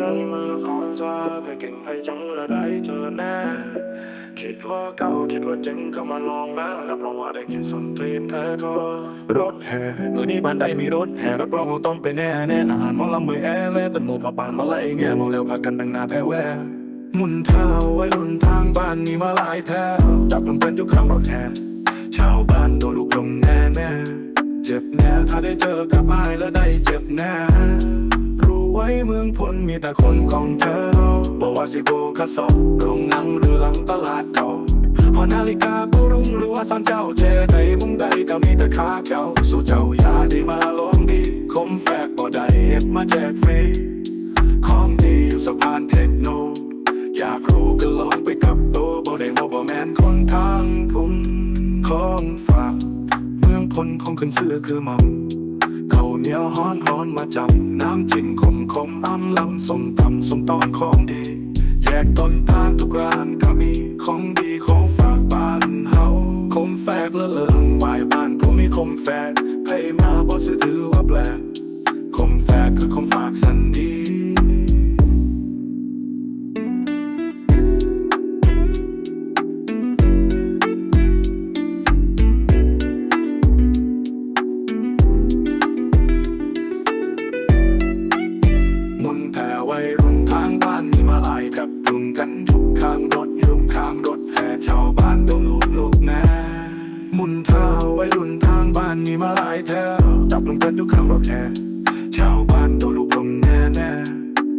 ในมือของเธอไปเก่งไปจังและได้เจอแน่ คิดว่าเก่าคิดว่าเจ๋งก็มาลองแม้รับรองว่าได้กินสนตีนแท้ก็รถแห่มือนี้บ้านใดมีรถแห่รับรองว่าต้องไปแน่แน่นานมอลำมือแอร์และเป็นหมูผาปานมาไล่แง่มองเร็วพากันดังนาแพ้แวมุนเท้าไว้รุ่นทางบ้านนี่มาหลายแท้จับกันเป็นทุกครั้งเราแทนชาวบ้านโดนลูกลงแน่แน่เจ็บแน่ถ้าได้เจอกับไอ้ายแล้วได้เจ็บแน่ ไว้เมืองพลมีแต่คนของเธอบอกว่าสิโบกระสอบโรงหนังหรือหลังตลาดเก่าหอนาฬิกาก็รุ่งรือว่าสันเจ้าเจใดมุมใดก็มีแต่ขาเก่าสู่เจ้าอย่าได้มาลองดี คมแฝกบ่ได้เฮ็ดมาแจกฟรีของดีอยู่สะพานเทคโน อยากรู้ก็ลองไปกับตัวบ่ได้ว่บ่แมนคนทางพุ่มของฝากเมืองพลของขึ้นเสื้อคือมอม เหนียวฮ้อนฮ้อนมาจับน้ำจิ้มขมขมอ้ำลำสมตำสมตอนของดี แยกต้นทางทุกร้านก็มีของดีของฝากบ้านเฮาคมแฝกละเลิงวายบ้านผมมีคมแฝกใครมาบ่ซื้อถือว่าแปลก เท้าวัยรุ่นทางบ้านมีมาหลายแถวจับลงกันทุกข้างรถแห่ชาวบ้านโดนลูกหลงแน่แน่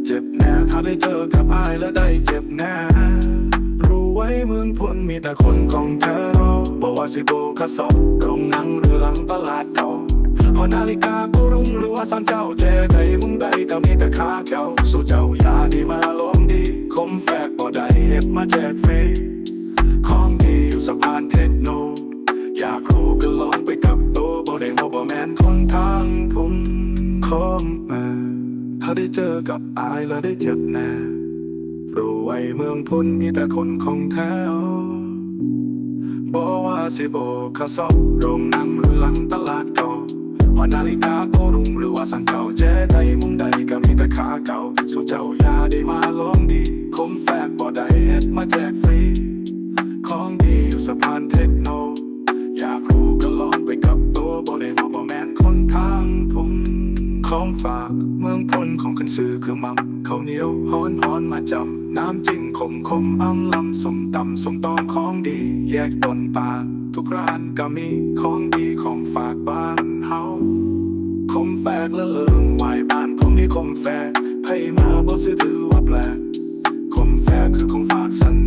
เจ็บแน่ถ้าได้เจอกับอายแล้วได้เจ็บแน่รู้ไว้เมืองพลมีแต่คนของเธอบอกว่าสิโบกระสอบโรงหนังหรือหลังตลาดเก่าหอนาฬิกาก็รุ่งหรือว่าสันเจ้าเจใดมุมใดก็มีแต่ขาเก่าสู่เจ้าอย่าดีมาลองดี คมแฝกบ่ได้เฮ็ดมาแจกฟรีของดีอยู่สะพานเทคโน อยากรู้ก็ลองไปกับตัวบ่ได้ว่าบ่แมนคนทางพุ่มคมมาถ้าได้เจอกับอายแล้วได้เจ็บแน่รู้ไว้เมืองพุนมีแต่คนของแท้บอกว่าสิโบกข้าซอบโรงนังหรือหลังตลาดเก่าหอนาฬิกาโกรุงหรือว่าสังเก่าเจ๊ใดมุมใดก็มีแต่ขาเก่า สู่เจ้าอย่าได้มาลองดี คมแฝกบ่ได้เฮ็ดมาแจกฟรี องฝากเมืองพลของคนซื้อคือมัมเขาเหนียวฮ้อนฮ้อนมาจำน้ำจิงขมขมอ้ำลำสมตำสมตอนของดี แยกต้นป่าทุกร้านก็มีของดีของฝากบ้านเฮาคมแฝกละเลิงวายบ้านผมมีคมแฝกไผมาบ่ซื้อถือว่าแปลกคมแฝกคือคมฝากสัน